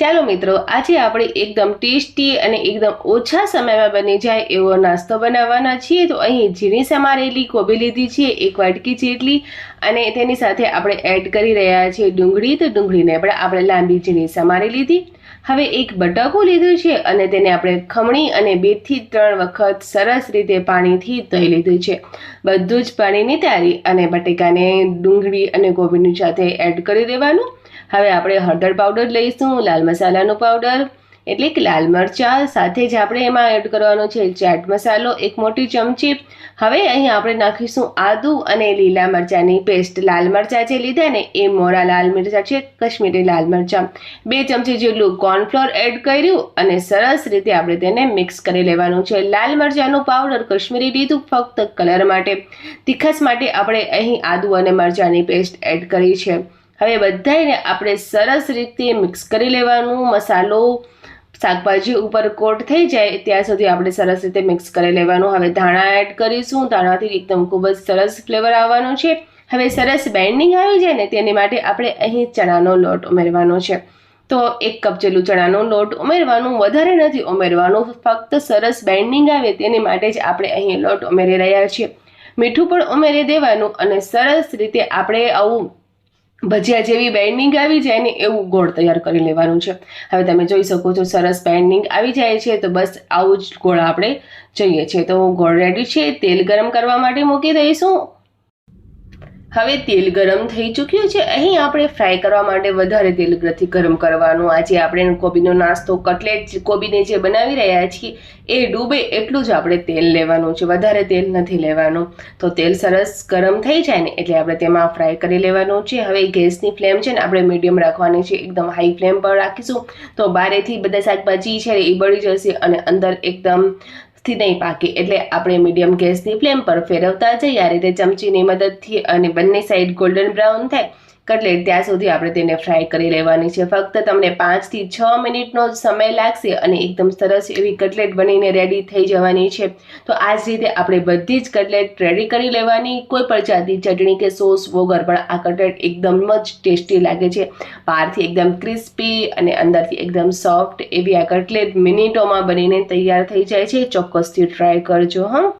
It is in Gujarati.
ચાલો મિત્રો, આજે આપણે એકદમ ટેસ્ટી અને એકદમ ઓછા સમયમાં બની જાય એવો નાસ્તો બનાવવાના છીએ. તો અહીં ઝીણી સમારેલી કોબી લીધી છે, એક વાટકી જેટલી. અને તેની સાથે આપણે એડ કરી રહ્યા છીએ ડુંગળી. તો ડુંગળીને પણ આપણે લાંબી ઝીણી સમારી લીધી. હવે એક બટાકું લીધું છે અને તેને આપણે ખમણી અને બેથી ત્રણ વખત સરસ રીતે પાણીથી ધોઈ લીધું છે. બધું જ પાણીની તારી અને બટેકાને ડુંગળી અને કોબીની સાથે એડ કરી દેવાનું. હવે આપણે હળદર પાવડર લઈશું, લાલ મસાલાનો પાવડર એટલે કે લાલ મરચાં, સાથે જ આપણે એમાં એડ કરવાનો છે ચાટ મસાલો, એક મોટી ચમચી. હવે અહીં આપણે નાખીશું આદુ અને લીલા મરચાંની પેસ્ટ લાલ મરચાં જે લીધા ને એ મોરા લાલ મરચાં છે, કશ્મીરી લાલ મરચાં. બે ચમચી જેટલું કોર્નફ્લોર એડ કર્યું અને સરસ રીતે આપણે તેને મિક્સ કરી લેવાનું છે. લાલ મરચાંનું પાવડર કશ્મીરી લીધું ફક્ત કલર માટે. તીખાસ માટે આપણે અહીં આદુ અને મરચાંની પેસ્ટ એડ કરી છે. હવે બધાને આપણે સરસ રીતે મિક્સ કરી લેવાનું. મસાલો, શાકભાજી ઉપર કોટ થઈ જાય ત્યાં સુધી આપણે સરસ રીતે મિક્સ કરી લેવાનું. હવે ધાણા એડ કરીશું. ધાણાથી એકદમ ખૂબ જ સરસ ફ્લેવર આવવાનો છે. હવે સરસ બેન્ડિંગ આવી જાય ને તેની માટે આપણે અહીં ચણાનો લોટ ઉમેરવાનો છે. તો એક કપ જેટલું ચણાનો લોટ ઉમેરવાનું. વધારે નથી ઉમેરવાનું. ફક્ત સરસ બેન્ડિંગ આવે તેની માટે જ આપણે અહીં લોટ ઉમેરી રહ્યા છીએ. મીઠું પણ ઉમેરી દેવાનું અને સરસ રીતે આપણે આવું ભજીયા જેવી બેન્ડિંગ આવી જાય ને એવું ગોળ તૈયાર કરી લેવાનું છે. હવે તમે જોઈ શકો છો સરસ બેન્ડિંગ આવી જાય છે તો બસ આવું જ ગોળ આપણે જોઈએ છે તો ગોળ રેડી છે, તેલ ગરમ કરવા માટે મૂકી દઈશું. હવે તેલ ગરમ થઈ ચૂક્યું છે. અહીં આપણે ફ્રાય કરવા માટે વધારે તેલ નથી ગરમ કરવાનું. આજે આપણે કોબીનો નાસ્તો, કટલેટ કોબીને જે બનાવી રહ્યા છીએ, એ ડૂબે એટલું જ આપણે તેલ લેવાનું છે. વધારે તેલ નથી લેવાનું. તો તેલ સરસ ગરમ થઈ જાય ને એટલે આપણે તેમાં ફ્રાય કરી લેવાનું છે. હવે ગેસની ફ્લેમ છે ને આપણે મીડિયમ રાખવાની છે. એકદમ હાઈ ફ્લેમ પર રાખીશું. તો બારેથી બધા શાકભાજી છે એ બળી જશે અને અંદર એકદમ થી નહીં પાકે. એટલે આપણે મીડિયમ ગેસની ફ્લેમ પર ફેરવતા જઈએ. આ રીતે ચમચીની મદદથી અને બંને સાઈડ ગોલ્ડન બ્રાઉન થાય. કટલેટ. ત્યાં સુધી આપણે તેને ફ્રાય કરી લેવાની છે. ફક્ત તમને પાંચથી છ મિનિટનો સમય લાગશે અને એકદમ સરસ એવી કટલેટ બનીને રેડી થઈ જવાની છે. તો આ જ રીતે આપણે બધી જ કટલેટ રેડી કરી લેવાની. કોઈ પણ જાતની ચટણી કે સોસ વગર પણ આ કટલેટ એકદમ જ ટેસ્ટી લાગે છે. બહારથી એકદમ ક્રિસ્પી અને અંદરથી એકદમ સોફ્ટ એવી આ કટલેટ મિનિટોમાં બનીને તૈયાર થઈ જાય છે. ચોક્કસથી ટ્રાય કરજો, હા.